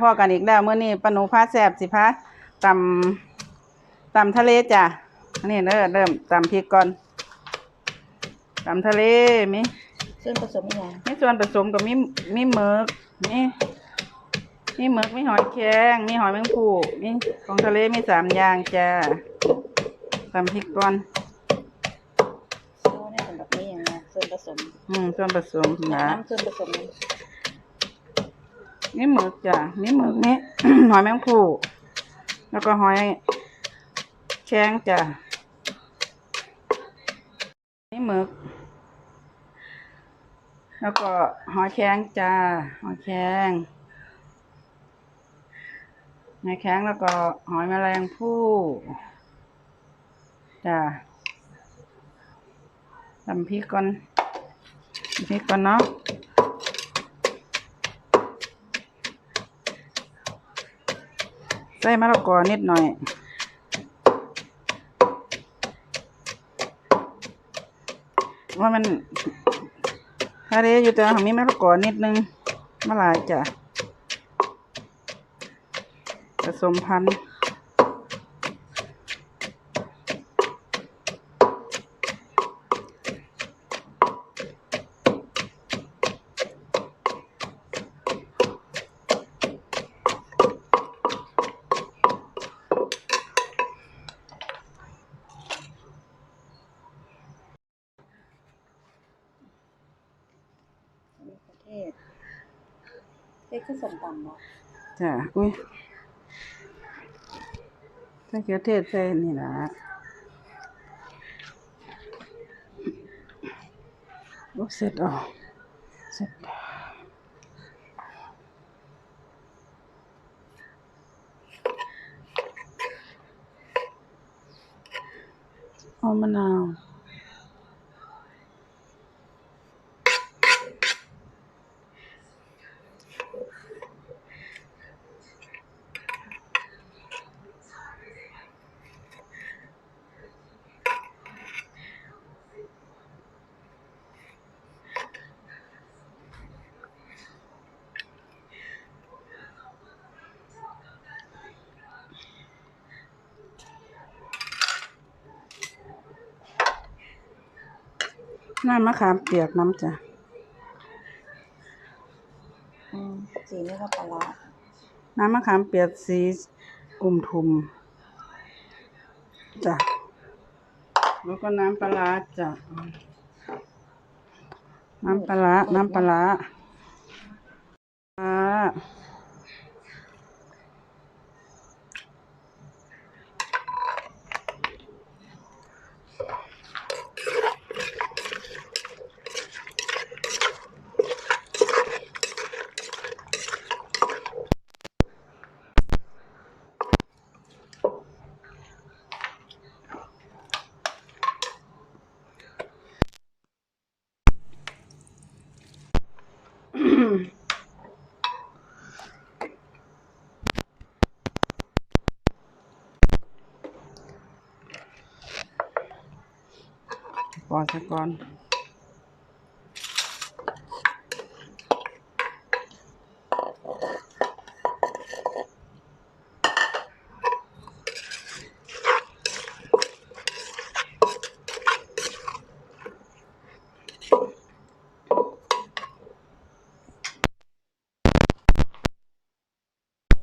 พ่อกันอีกแล้วเมื่อนี้ปาหนูพาแสบสิพาตำตำทะเลจ้ะอันนี้เริ่มเริ่มตำพริกก่อนตำทะเลมีส่วนผสมอย่างมีส่วนผสมกับมีมีหมึกมีมีหมึกมีหอยแครงมีหอยแมงภู่มีของทะเลมีสามอย่างจ้ะตำพริกก่อนโซ่เนี่ยเป็นแบบนี้อย่างเงี้ยส่วนผสม อืมส่วนผสมนะน้ำส่วนผสม มีหมึกจ้ะมีหมึกมีหอยแมงภู่แล้วก็หอยแครงจ้ะมีหมึก แล้วก็หอยแครงจ้าหอยแครงหอยแครงแล้วก็หอยแมลงภู่จ้าตำพริกก่อนพริกก่อนเนาะ ส่มะละกอนิดหน่อย ว่ามันทะเลอยู่แต่ของมีมะละกอนิดนึงมะลายจ้ะผสมพันธุ์ ล็กก็สมตำเนาะจ้ะอุ้ยถ้าเกียวเทศใส่นี่นะโอ้เสร็จอ๋อเสร็จเอามะนาว น้ำมะขามเปียกน้ำจ้ะอืมสีนี่ก็ปลาร้าน้ำมะขามเปียกสีกลุ่มทุมจ้ะแล้วก็น้ำปลาร้าจ้ะน้ำปลาร้าน้ำปลาร้าปลา ร้าปอดซะก่อน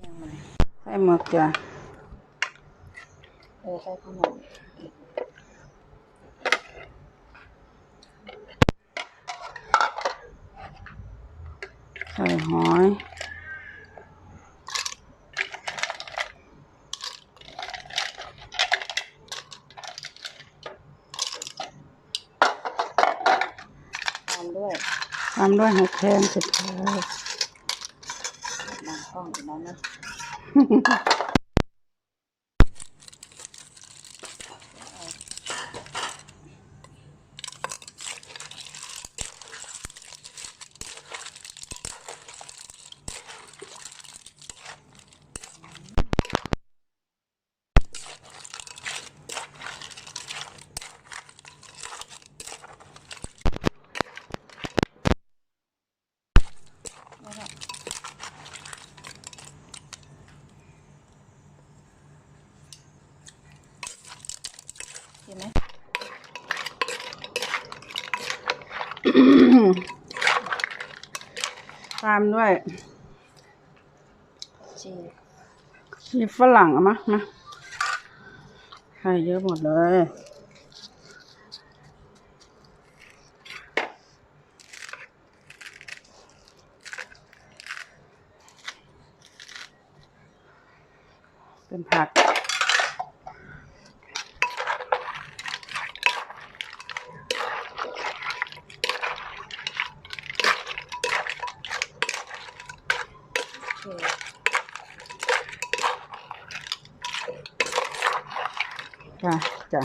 อย่างไร ใส่หมึกจ้ะเออใส่ข้าวหนมใส่หอยตามด้วยตามด้วยหอยแครงสุดท้ายน้ำข้องอีกแล้วนะ ตามด้วยชีชีฝรั่งอะมะมาใส่เยอะหมดเลย เป็นผัก จ้ะจ้ะ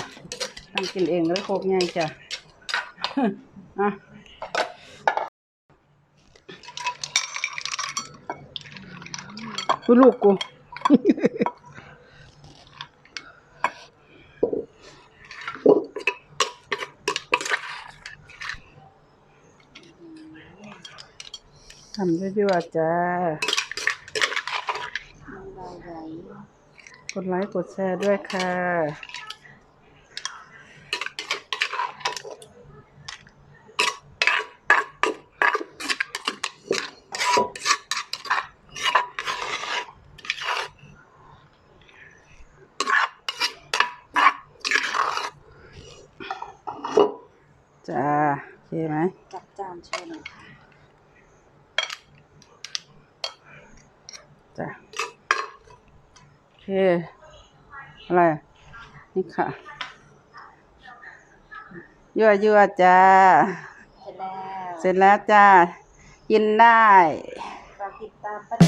ทำกินเองเลยโคกง่ายจ้ะอะกูลูกกูทำเยอะๆจ้าน้ายไหลกดไลค์กดแชร์ด้วยค่ะ จ้าโอเคไหมจัดจานโชว์หน่อยค่ะจ้ะโอเค อะไร นี่ค่ะยั่วยั่วๆจ้า เสร็จแล้ว เสร็จแล้วจ้า กินได้ฝากติดตามป้าแดง